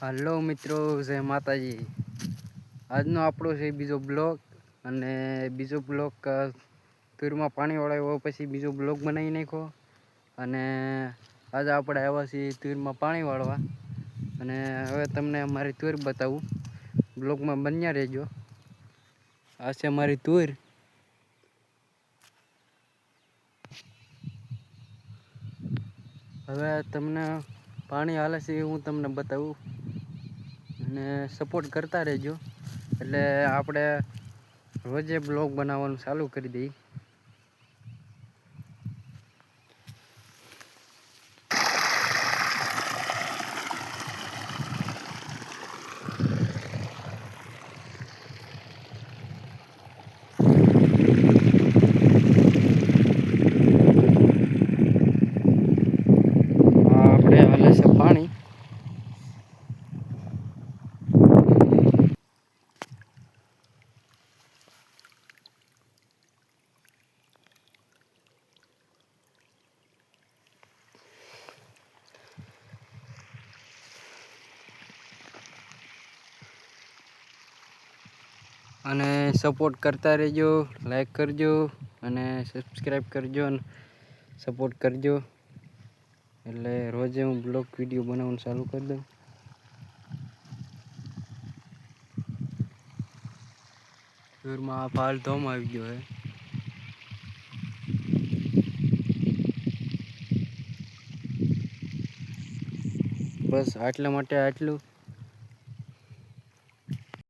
Hello મિત્રો, જય માતાજી. આજનો આપણો છે બીજો બ્લોગ અને બીજો બ્લોગ તુરમાં પાણી વળાવ્યો પછી બીજો બ્લોગ બનાવી નાખ્યો. અને આજે આપણે આવ્યા છીએ તુરમાં પાણી વાળવા. અને હવે તમને મારી તુર બતાવું. બ્લોગમાં બન્યા રહેજો. આ છે મારી તુર હવે તમને પાણી હાલે છે હું તમને બતાવું. અને સપોર્ટ કરતા રહેજો. એટલે આપણે રોજે બ્લોગ બનાવવાનું ચાલુ કરી દઈએ આ આપણે હાલે છે પાણી અને સપોર્ટ કરતા રહેજો લાઈક કરજો અને સબસ્ક્રાઈબ કરજો અને સપોર્ટ કરજો. એટલે રોજે હું બ્લોગ વીડિયો બનાવવાનું ચાલુ કરી દઉં. દૂરમાં આ ફાલ ધોમ આવી ગયો હે. બસ આટલા માટે આટલું.